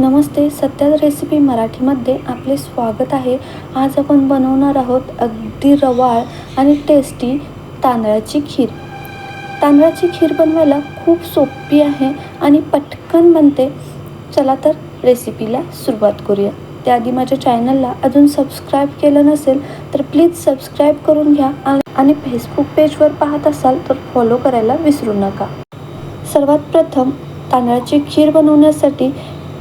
नमस्ते सत्यात रेसिपी मराठीमध्ये आपले स्वागत आहे. आज आपण बनवणार आहोत अगदी रवाळ आणि टेस्टी तांदळाची खीर. तांदळाची खीर बनवायला खूप सोपी आहे आणि पटकन बनते. चला तर रेसिपीला सुरुवात करूया. त्याआधी माझ्या चॅनलला अजून सबस्क्राईब केलं नसेल तर प्लीज सबस्क्राईब करून घ्या आणि- आणि फेसबुक पेजवर पाहत असाल तर फॉलो करायला विसरू नका. सर्वात प्रथम तांदळाची खीर बनवण्यासाठी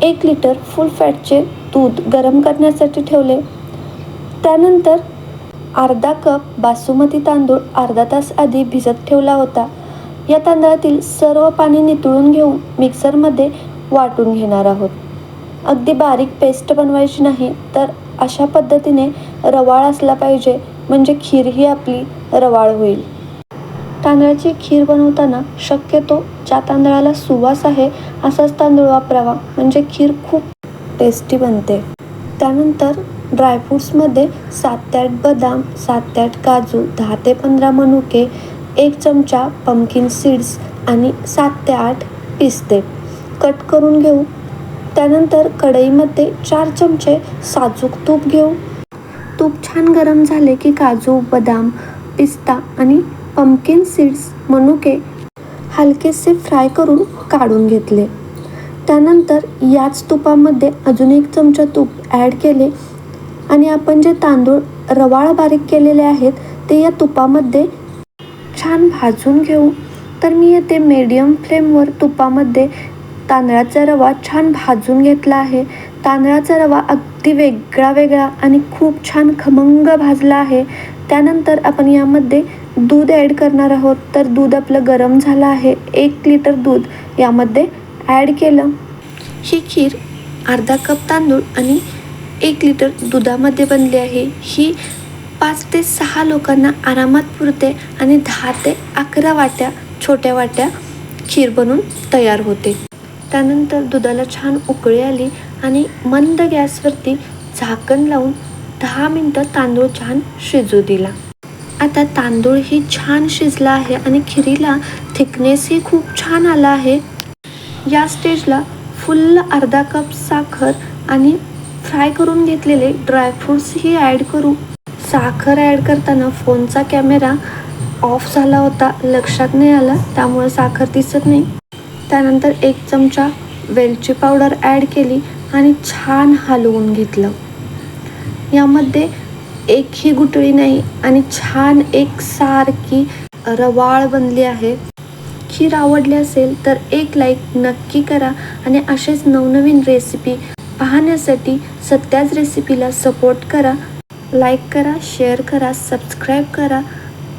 एक लिटर फुल फॅटचे दूध गरम करण्यासाठी ठेवले. त्यानंतर अर्धा कप बासुमती तांदूळ अर्धा तास आधी भिजत ठेवला होता. या तांदळातील सर्व पाणी नितळून घेऊन मिक्सरमध्ये वाटून घेणार आहोत. अगदी बारीक पेस्ट बनवायची नाही तर अशा पद्धतीने रवाळ असला पाहिजे म्हणजे खीर ही आपली रवाळ होईल. तांदळाची खीर बनवताना शक्यतो ज्या तांदळाला सुवास आहे असाच तांदूळ वापरावा. म्हणजे खीर खूप टेस्टी बनते. त्यानंतर ड्रायफ्रूट्समध्ये सात ते आठ बदाम सात ते आठ काजू दहा ते पंधरा मनुके एक चमचा पंपकिन सीड्स आणि सात ते आठ पिस्ते. कट करून घेऊ. त्यानंतर कढईमध्ये चार चमचे साजूक तूप घेऊ. तूप छान गरम झाले की काजू बदाम पिस्ता आणि पम्पकिन सीड्स मनुके हलकेसे फ्राय करून काढून घेतले. त्यानंतर याच तुपामध्ये अजून एक चमचा तूप ॲड केले आणि आपण जे तांदूळ रवाळ बारीक केलेले आहेत ते या तुपामध्ये छान भाजून घेऊ. तर मी येथे मीडियम फ्लेमवर तुपामध्ये तांदळाचा रवा छान भाजून घेतला आहे. तांदळाचा रवा अगदी वेगळा वेगळा आणि खूप छान खमंग भाजला आहे. त्यानंतर आपण यामध्ये दूध ॲड करणार आहोत तर दूध आपलं गरम झालं आहे. एक लिटर दूध यामध्ये ॲड केलं. ही खीर अर्धा कप तांदूळ आणि एक लिटर दुधामध्ये बनली आहे. ही पाच ते सहा लोकांना आरामात पुरते आणि दहा ते अकरा वाट्या छोट्या वाट्या खीर बनून तयार होते. त्यानंतर दुधाला छान उकळी आली आणि मंद गॅसवरती झाकण लावून दहा मिनटं तांदूळ छान शिजू दिला. आता तांदूळ ही छान शिजला आहे आणि खिरीला थिकनेसही खूप छान आला आहे. या स्टेजला फुल अर्धा कप साखर आणि फ्राय करून घेतलेले ड्रायफ्रूट्सही ॲड करू. साखर ॲड करताना फोनचा कॅमेरा ऑफ झाला होता. लक्षात नाही आला त्यामुळे साखर दिसत नाही. त्यानंतर एक चमचा वेलची पावडर ॲड केली आणि छान हलवून घेतलं. यामध्ये एकही गुटळी नाही आणि छान एक सारखी रवाळ बनली आहे. खीर आवडली असेल तर एक लाईक नक्की करा आणि असेच नवनवीन रेसिपी पाहण्यासाठी सत्याच रेसिपीला सपोर्ट करा. लाईक करा शेअर करा सबस्क्राईब करा.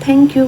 थँक्यू